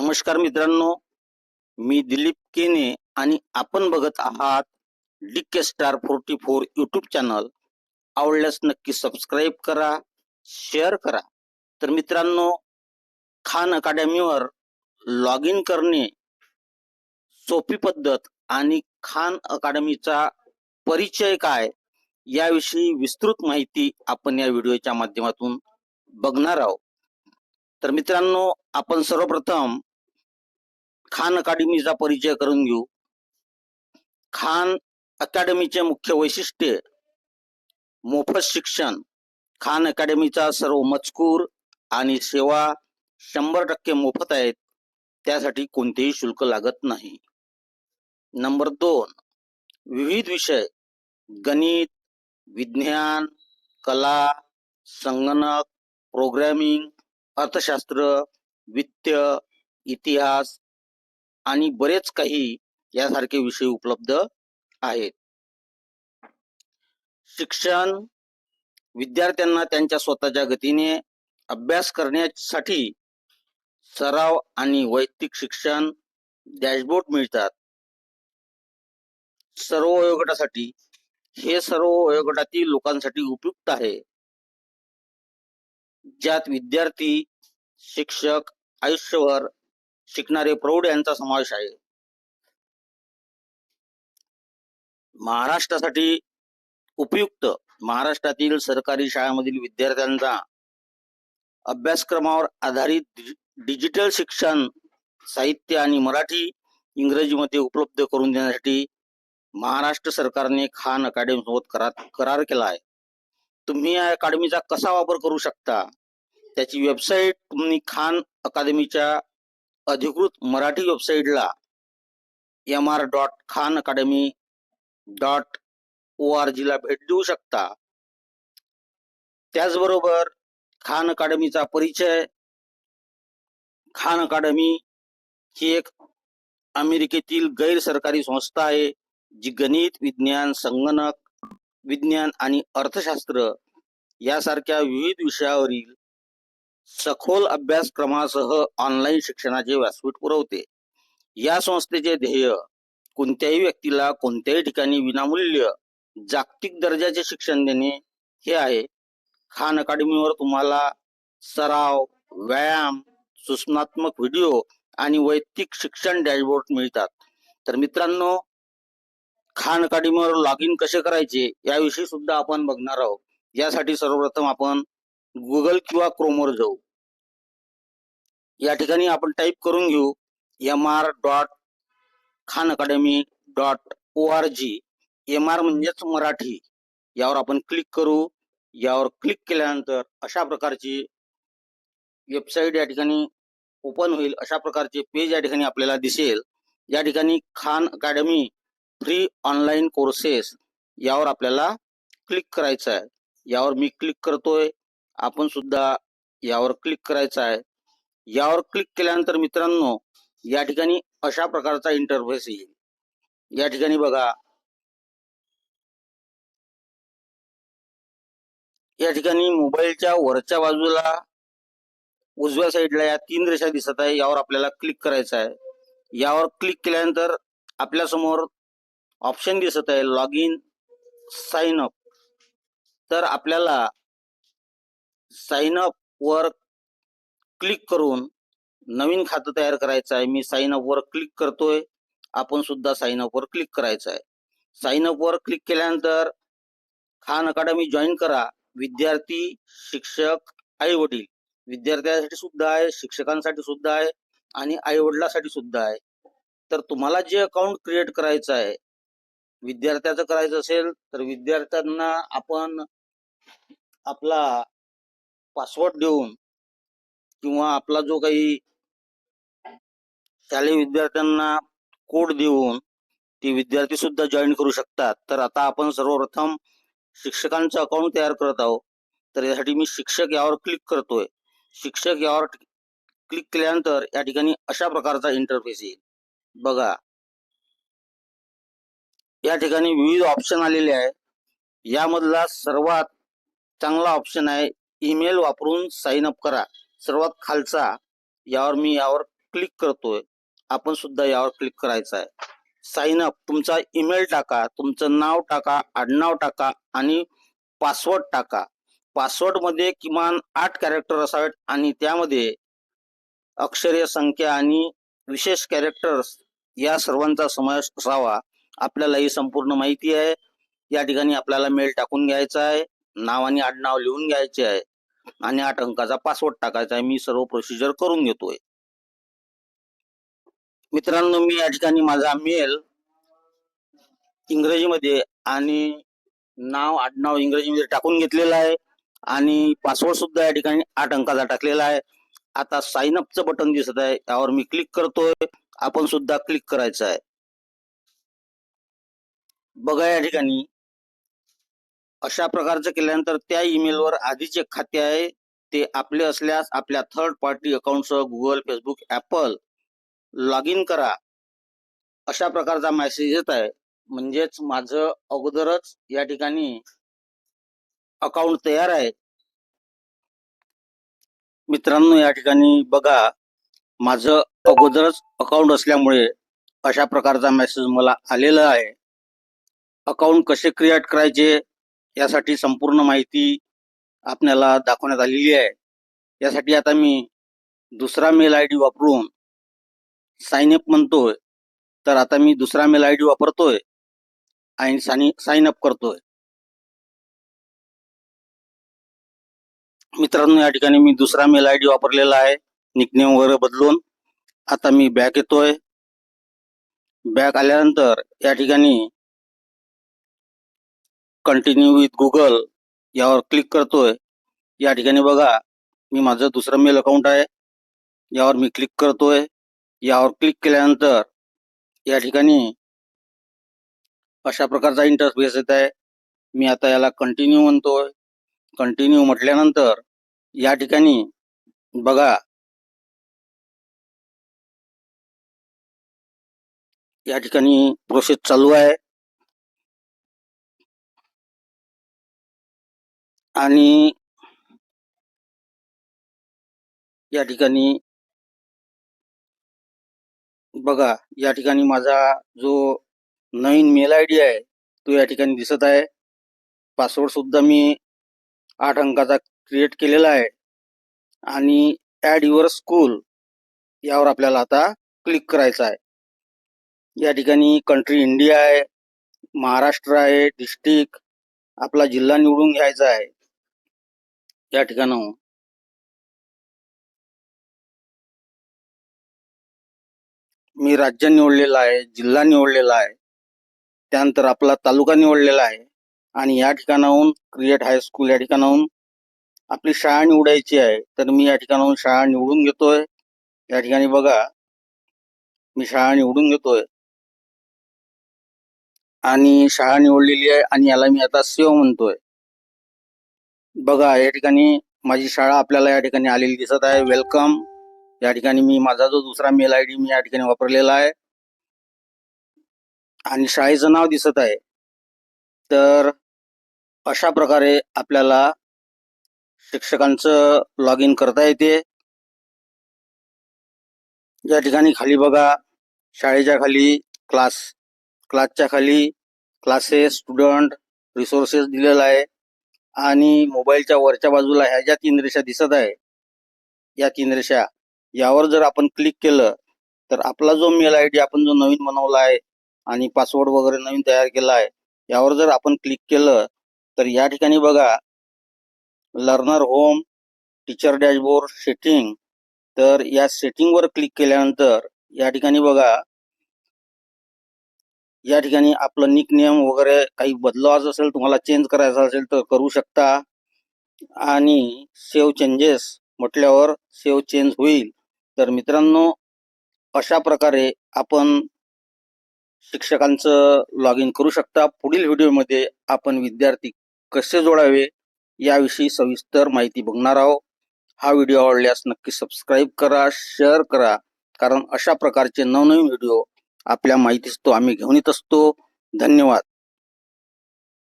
नमस्कार मित्रांनो. मी दिलीप केने आणि आपण बघत आहात DK star forty four YouTube channel आवडल्यास नक्की सबस्क्राईब करा शेअर करा. तर मित्रांनो खान अकादमीवर लॉग इन करणे सोपी पद्धत आणि खान अकादमीचा परिचय काय याविषयी विस्तृत माहिती आपण या व्हिडिओच्या माध्यमातून बघणार आहोत. तर मित्रांनो आपण सर्वप्रथम खान अकादमीचा परिचय करून घेऊ. खान अकॅडमीचे मुख्य वैशिष्ट्ये मोफत शिक्षण. खान अकॅडमीचा सर्व मजकूर आणि सेवा शंभर टक्के मोफत आहेत त्यासाठी कोणतेही शुल्क लागत नाही. नंबर दोन विविध विषय गणित विज्ञान कला संगणक प्रोग्रॅमिंग अर्थशास्त्र वित्त इतिहास आणि बरेच काही यासारखे विषय उपलब्ध आहेत. शिक्षण विद्यार्थ्यांना त्यांच्या स्वतःच्या गतीने अभ्यास करण्यासाठी सराव आणि वैयक्तिक शिक्षण डॅशबोर्ड मिळतात. सर्व वयोगटासाठी हे सर्व वयोगटातील लोकांसाठी उपयुक्त आहे. ज्यात विद्यार्थी शिक्षक आयुष्यभर शिकणारे प्रौढ यांचा समावेश आहे. महाराष्ट्रासाठी उपयुक्त महाराष्ट्रातील सरकारी शाळांमधील विद्यार्थ्यांचा अभ्यासक्रमावर आधारित डिजिटल शिक्षण साहित्य आणि मराठी इंग्रजीमध्ये उपलब्ध करून देण्यासाठी महाराष्ट्र सरकारने खान अकॅडमी सोबत करार करार केला आहे. तुम्ही या अकॅडमीचा कसा वापर करू शकता? त्याची वेबसाईट तुम्ही खान अकादमीच्या अधिकृत मराठी वेबसाईटला M R dot Khan academy dot O R जीला भेट देऊ शकता. त्याचबरोबर खान अकादमीचा परिचय खान अकादमी ही एक अमेरिकेतील गैर सरकारी संस्था आहे जी गणित विज्ञान संगणक विज्ञान आणि अर्थशास्त्र यासारख्या विविध विषयावरील सखोल अभ्यासक्रमासह ऑनलाईन शिक्षणाचे व्यासपीठ पुरवते. या संस्थेचे ध्येय कोणत्याही व्यक्तीला कोणत्याही ठिकाणी विनामूल्य जागतिक दर्जाचे शिक्षण देणे हे आहे. खान अकादमीवर तुम्हाला सराव व्यायाम सूचनात्मक व्हिडिओ आणि वैयक्तिक शिक्षण डॅशबोर्ड मिळतात. तर मित्रांनो खान अकादमीवर लॉग इन कसे करायचे याविषयी सुद्धा आपण बघणार आहोत. यासाठी सर्वप्रथम आपण गुगल किंवा क्रोमवर जाऊ. या ठिकाणी आपण टाईप करून घेऊ. M R dot Khan academy dot O R G M R म्हणजेच मराठी. यावर आपण क्लिक करू. यावर क्लिक केल्यानंतर अशा प्रकारची वेबसाईट या ठिकाणी ओपन होईल. अशा प्रकारचे पेज या ठिकाणी आपल्याला दिसेल. या ठिकाणी Khan academy free online courses यावर आपल्याला क्लिक करायचं आहे. यावर मी क्लिक करतोय. आपण सुद्धा यावर क्लिक करायचं आहे. यावर क्लिक केल्यानंतर मित्रांनो या ठिकाणी अशा प्रकारचा इंटरफेस येईल. या ठिकाणी बघा. या ठिकाणी मोबाईलच्या वरच्या बाजूला उजव्या साईडला या तीन रेषा दिसत आहे. यावर आपल्याला क्लिक करायचं आहे. यावर क्लिक केल्यानंतर आपल्यासमोर ऑप्शन दिसत आहे लॉग इन साइन अप तर आपल्याला साइन अप वर क्लिक करून नवीन खातं तयार करायचं आहे. मी साइन अप वर क्लिक करतोय. आपण सुद्धा साइन अप वर क्लिक करायचं आहे. साइन अप वर क्लिक केल्यानंतर खान अकादमी जॉईन करा. विद्यार्थी शिक्षक आई वडील विद्यार्थ्यांसाठी सुद्धा आहे शिक्षकांसाठी सुद्धा आहे आणि आई वडिलांसाठी सुद्धा आहे. तर तुम्हाला जे अकाउंट क्रिएट करायचं आहे विद्यार्थ्याचं करायचं असेल तर विद्यार्थ्यांना आपण आपला पासवर्ड देऊन किंवा आपला जो काही शालेय विद्यार्थ्यांना कोड देऊन ते विद्यार्थी सुद्धा जॉईन करू शकतात. तर आता आपण सर्वप्रथम शिक्षकांचं अकाउंट तयार करत आहोत. तर यासाठी मी शिक्षक यावर क्लिक करतोय. शिक्षक यावर क्लिक केल्यानंतर या ठिकाणी अशा प्रकारचा इंटरफेस येईल. बघा. या ठिकाणी विविध ऑप्शन आलेले आहे यामधला सर्वात चांगला ऑप्शन आहे ईमेल वापरून साइन अप करा. सर्वात खालचा यावर मी यावर क्लिक करतोय. आपण सुद्धा यावर क्लिक करायचं आहे. साइन अप तुमचा ईमेल टाका तुमचं नाव टाका आडनाव टाका आणि पासवर्ड टाका. पासवर्डमध्ये किमान आठ कॅरेक्टर असावेत आणि त्यामध्ये अक्षरे संख्या आणि विशेष कॅरेक्टर्स या सर्वांचा समावेश असावा. आपल्याला ही संपूर्ण माहिती आहे. या ठिकाणी आपल्याला मेल टाकून घ्यायचा आहे. नाव आणि आडनाव लिहून घ्यायचे आहे. आणि आठ अंकाचा पासवर्ड टाकायचा आहे. मी सर्व प्रोसिजर करून घेतोय. मित्रांनो मी या ठिकाणी माझा मेल इंग्रजीमध्ये आणि नाव आडनाव इंग्रजीमध्ये टाकून घेतलेलं आहे. आणि पासवर्ड सुद्धा या ठिकाणी आठ अंकाचा टाकलेला आहे. आता साइन अपचं बटन दिसत आहे. यावर मी क्लिक करतोय. आपण सुद्धा क्लिक करायचं आहे. बघा या ठिकाणी. अशा प्रकारचं केल्यानंतर त्या ईमेलवर आधीचे खाते आहे ते आपले असल्यास आपल्या third party अकाउंटसह Google Facebook Apple log in करा. अशा प्रकारचा मेसेज येत आहे. म्हणजेच माझं अगोदरच या ठिकाणी अकाउंट तयार आहे. मित्रांनो या ठिकाणी बघा माझं अगोदरच अकाउंट असल्यामुळे अशा प्रकारचा मेसेज मला आलेला आहे. अकाउंट कसे क्रिएट करायचे यासाठी संपूर्ण माहिती आपल्याला दाखवण्यात आलेली आहे. यासाठी आता मी दुसरा मेल आय डी वापरून साइन अप म्हणतोय. तर आता मी दुसरा मेल आय डी वापरतोय आणि साइन अप करतोय. मित्रांनो या ठिकाणी मी दुसरा मेल आय डी वापरलेला आहे. निकनेम वगैरे बदलून. आता मी बॅक येतोय. बॅक आल्यानंतर या ठिकाणी कंटिन्यू विथ गुगल यावर क्लिक करतोय. या ठिकाणी बघा मी माझं दुसरं मेल अकाउंट आहे. यावर मी क्लिक करतोय. यावर क्लिक केल्यानंतर या ठिकाणी अशा प्रकारचा इंटरफेस येत आहे. मी आता याला कंटिन्यू म्हणतोय. कंटिन्यू म्हटल्यानंतर या ठिकाणी बघा. या ठिकाणी प्रोसेस चालू आहे. आणि या ठिकाणी बघा या ठिकाणी माझा जो नवीन मेल आय डी आहे तो या ठिकाणी दिसत आहे. पासवर्ड सुद्धा मी आठ अंकाचा क्रिएट केलेला आहे. आणि ॲड युअर स्कूल यावर आपल्याला आता क्लिक करायचं आहे. या ठिकाणी कंट्री इंडिया आहे महाराष्ट्र आहे डिस्ट्रिक्ट आपला जिल्हा निवडून घ्यायचा आहे. या ठिकाणाहून. मी राज्य निवडलेलं आहे जिल्हा निवडलेला आहे त्यानंतर आपला तालुका निवडलेला आहे आणि या ठिकाणाहून क्रिएट हायस्कूल या ठिकाणाहून आपली शाळा निवडायची आहे तर मी या ठिकाणाहून शाळा निवडून घेतोय. या ठिकाणी बघा मी शाळा निवडून घेतोय. आणि शाळा निवडलेली आहे आणि याला मी आता सेव म्हणतोय. बघा या ठिकाणी माझी शाळा आपल्याला या ठिकाणी आलेली दिसत आहे. वेलकम या ठिकाणी मी माझा जो दुसरा मेल आय डी मी या ठिकाणी वापरलेला आहे. आणि शाळेचं नाव दिसत आहे. तर अशा प्रकारे आपल्याला शिक्षकांचं लॉग इन करता येते. या ठिकाणी खाली बघा शाळेच्या खाली क्लास क्लासच्या खाली क्लासेस स्टुडंट रिसोर्सेस दिलेला आहे. आणि मोबाईलच्या वरच्या बाजूला ह्या ज्या तीन रेषा दिसत आहे या तीन रेषा यावर जर आपण क्लिक केलं तर आपला जो मेल आय डी आपण जो नवीन बनवला आहे आणि पासवर्ड वगैरे नवीन तयार केला आहे यावर जर आपण क्लिक केलं तर या ठिकाणी बघा learner home teacher dashboard setting तर या सेटिंगवर क्लिक केल्यानंतर या ठिकाणी बघा या ठिकाणी आपलं निकनेम वगैरे काही बदलवायचं असेल तुम्हाला चेंज करायचं असेल तर करू शकता. आणि सेव चेंजेस म्हटल्यावर सेव चेंज होईल. तर मित्रांनो अशा प्रकारे आपण शिक्षकांचं लॉग इन करू शकता. पुढील व्हिडिओमध्ये आपण विद्यार्थी कसे जोडावे याविषयी सविस्तर माहिती बघणार आहोत. हा व्हिडिओ आवडल्यास नक्की सबस्क्राईब करा शेअर करा. कारण अशा प्रकारचे नवनवीन व्हिडिओ आपल्या माहितीस तो आम्ही घेऊन येत असतो. धन्यवाद.